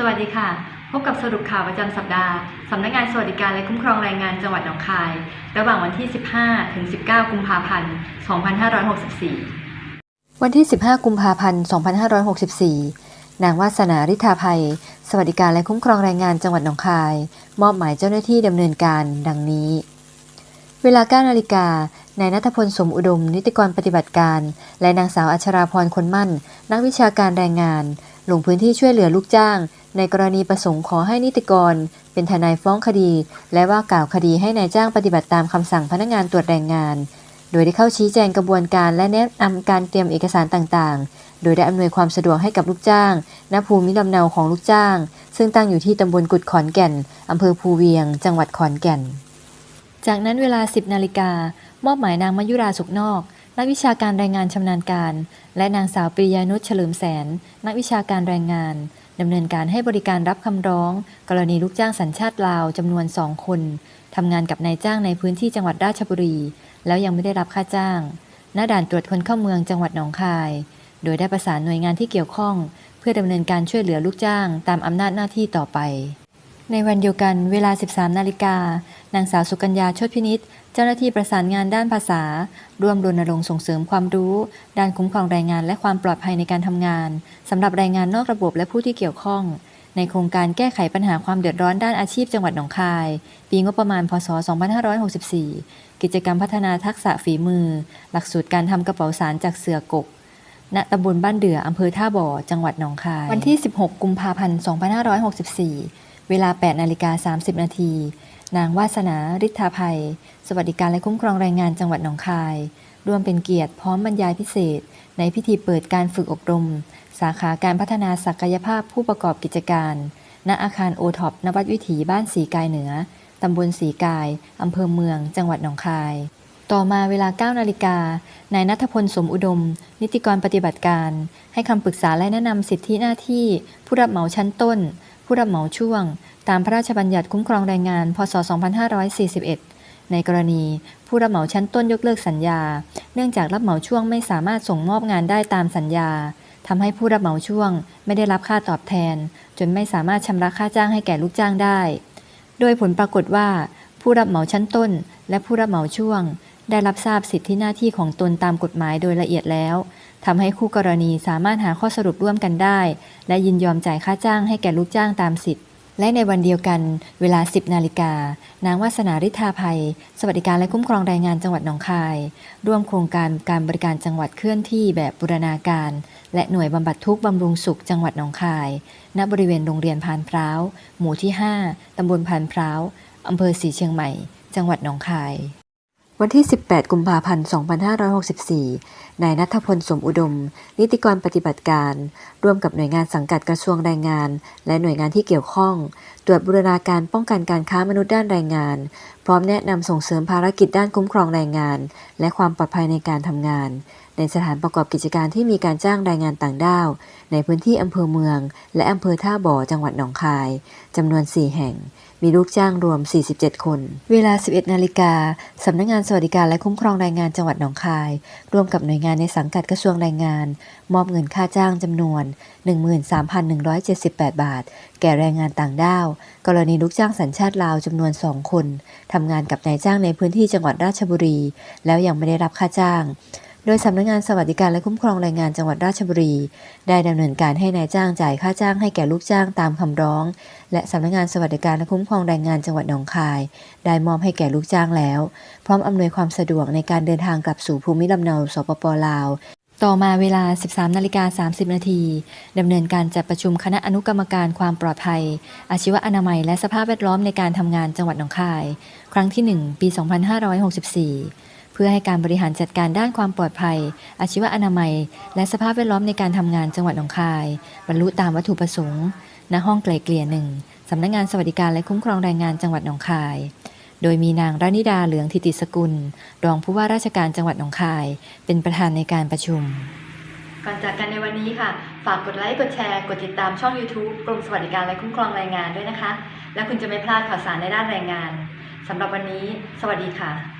สวัสดีค่ะ พบกับสรุปข่าวประจำสัปดาห์ สำนักงานสวัสดิการและคุ้มครองแรงงานจังหวัดหนองคาย ระหว่างวันที่ 15 ถึง 19 กุมภาพันธ์ 2564 วันที่ 15 กุมภาพันธ์ 2564 นางวาสนาริธาภัย สวัสดิการและคุ้มครองแรงงานจังหวัดหนองคาย มอบหมายเจ้าหน้าที่ดำเนินการดังนี้ เวลา9นาฬิกานายนัทพลสมอุดม นิติกรปฏิบัติการ และนางสาวอัชราพรคนมั่น นักวิชาการแรงงาน ลงพื้นที่ช่วยเหลือลูกจ้าง ในกรณีประสงค์ขอให้นิติกร เป็นทนายฟ้องคดี และว่ากล่าวคดีให้นายจ้างปฏิบัติตามคำสั่งพนักงานตรวจแรงงาน โดยได้เข้าชี้แจงกระบวนการและแนะนำการเตรียมเอกสารต่างๆ โดยได้อำนวยความสะดวกให้กับลูกจ้าง ณ ภูมิลำเนาของลูกจ้าง ซึ่งตั้งอยู่ที่ตำบลกุดขอนแก่นอำเภอภูเวียง จังหวัดขอนแก่น จากนั้นเวลา 10นาฬิกามอบหมายนางมายุราสุกนอก นักวิชาการแรงงานชำนาญการ และนางสาวปริยานุชเฉลิมแสน นักวิชาการแรงงานดำเนินการให้บริการรับคำร้อง กรณีลูกจ้างสัญชาติลาวจำนวนสองคนทำงานกับนายจ้างในพื้นที่จังหวัดราชบุรี แล้วยังไม่ได้รับค่าจ้างณด่านตรวจคนเข้าเมืองจังหวัดหนองคาย โดยได้ประสานหน่วยงานที่เกี่ยวข้อง เพื่อดำเนินการช่วยเหลือลูกจ้างตามอำนาจหน้าที่ต่อไป ในวันเดียวกันเวลา 13 นาฬิกา นางสาวสุกัญญาชติพินิษเจ้าหน้าที่ประสานงานด้านภาษา ร่วมรณรงค์ส่งเสริมความรู้ ด้านคุ้มครองแรงงานและความปลอดภัยในการทำงานสำหรับแรงงานนอกระบบและผู้ที่เกี่ยวข้อง ในโครงการแก้ไขปัญหาความเดือดร้อนด้านอาชีพจังหวัดหนองคาย ปีงบประมาณ พศ 2564 กิจกรรมพัฒนาทักษะฝีมือ หลักสูตรการทำกระเป๋าสารจากเสือกกณตำบลบ้านเดืออำเภอท่าบ่อ จังหวัดหนองคาย วันที่ 16 กุมภาพันธ์ 2564 เวลา 8 นาฬิกา 30 นาที นางวาสนาฤทธาภัย สวัสดิการและคุ้มครองแรงงานจังหวัดหนองคาย ร่วมเป็นเกียรติพร้อมบรรยายพิเศษ ในพิธีเปิดการฝึกอบรม สาขาการพัฒนาศักยภาพผู้ประกอบกิจการ ณ อาคารโอท็อปนวัดวิถีบ้านสีกายเหนือ ตำบลสีกาย อำเภอเมือง จังหวัดหนองคาย ต่อมาเวลา 9 นาฬิกา นายนัทพลสมอุดม นิติกรปฏิบัติการ ให้คำปรึกษาและแนะนำสิทธิหน้าที่ ผู้รับเหมาชั้นต้น ผู้รับเหมาช่วง ตามพระราชบัญญัติคุ้มครองแรงงาน พศ 2541 ในกรณีผู้รับเหมาชั้นต้นยกเลิกสัญญา เนื่องจากรับเหมาช่วงไม่สามารถส่งมอบงานได้ตามสัญญาทำให้ผู้รับเหมาช่วง ไม่ได้รับค่าตอบแทน จนไม่สามารถชำระค่าจ้างให้แก่ลูกจ้างได้ โดยผลปรากฏว่า ผู้รับเหมาชั้นต้น และผู้รับเหมาช่วง ได้รับทราบสิทธิหน้าที่ของตนตามกฎหมายโดยละเอียดแล้ว ทำให้คู่กรณีสามารถหาข้อสรุปร่วมกันได้ และยินยอมจ่ายค่าจ้างให้แก่ลูกจ้างตามสิทธิ์ และในวันเดียวกันเวลา 10 นาฬิกา นางวาสนาริธาภัย สวัสดิการและคุ้มครองแรงงานจังหวัดหนองคาย ร่วมโครงการการบริการจังหวัดเคลื่อนที่แบบบูรณาการ และหน่วยบำบัดทุกข์บำรุงสุขจังหวัดหนองคาย ณ บริเวณโรงเรียนพานพร้าว หมู่ที่ 5ตำบลพานพร้าวอำเภอสีเชียงใหม่ จังหวัดหนองคาย วันที่ 18 กุมภาพันธ์ 2564 นายนัทพลสมอุดม นิติกรปฏิบัติการ ร่วมกับหน่วยงานสังกัดกระทรวงแรงงาน และหน่วยงานที่เกี่ยวข้อง ตรวจบูรณาการป้องกันการค้ามนุษย์ด้านแรงงาน พร้อมแนะนำส่งเสริมภารกิจด้านคุ้มครองแรงงาน และความปลอดภัยในการทำงาน ในสถานประกอบกิจการที่มีการจ้างแรงงานต่างด้าว ในพื้นที่อำเภอเมือง และอำเภอท่าบ่อจังหวัดหนองคายจำนวน 4 แห่งมีลูกจ้างรวม 47 คน เวลา 11 นาฬิกา สำนักงานสวัสดิการและคุ้มครองแรงงานจังหวัดหนองคาย ร่วมกับหน่วยงานในสังกัดกระทรวงแรงงาน มอบเงินค่าจ้างจำนวน 13,178 บาทแก่แรงงานต่างด้าว กรณีลูกจ้างสัญชาติลาวจำนวน2คนทำงานกับนายจ้างในพื้นที่จังหวัดราชบุรี แล้วยังไม่ได้รับค่าจ้าง โดยสำนักงานสวัสดิการและคุ้มครองแรงงานจังหวัดราชบุรี ได้ดำเนินการให้นายจ้างจ่ายค่าจ้างให้แก่ลูกจ้างตามคำร้อง และสำนักงานสวัสดิการและคุ้มครองแรงงานจังหวัดหนองคาย ได้มอบให้แก่ลูกจ้างแล้ว พร้อมอำนวยความสะดวกในการเดินทางกลับสู่ภูมิลำเนาสปปลาว ต่อมาเวลา 13นาฬิกา30 นาทีดำเนินการจัดประชุมคณะอนุกรรมการความปลอดภัย อาชีวอนามัย และสภาพแวดล้อมในการทำงานจังหวัดหนองคาย ครั้งที่ 1 ปี 2564 เพื่อให้การบริหารจัดการด้านความปลอดภัย อาชีวอนามัย และสภาพแวดล้อมในการทำงานจังหวัดหนองคาย บรรลุตามวัตถุประสงค์ ณ ห้องไกลเกลี่ยหนึ่งสำนักงานสวัสดิการและคุ้มครองแรงงานจังหวัดหนองคาย โดยมีนางรานิดาเหลืองทิติสกุล รองผู้ว่าราชการจังหวัดหนองคาย เป็นประธานในการประชุม ก่อนจากกันในวันนี้ค่ะ ฝากกดไลค์กดแชร์กดติดตามช่อง YouTube กรมสวัสดิการและคุ้มครองแรงงานด้วยนะคะ และคุณจะไม่พลาดข่าวสารในด้านแรงงานสำหรับวันนี้ สวัสดีค่ะ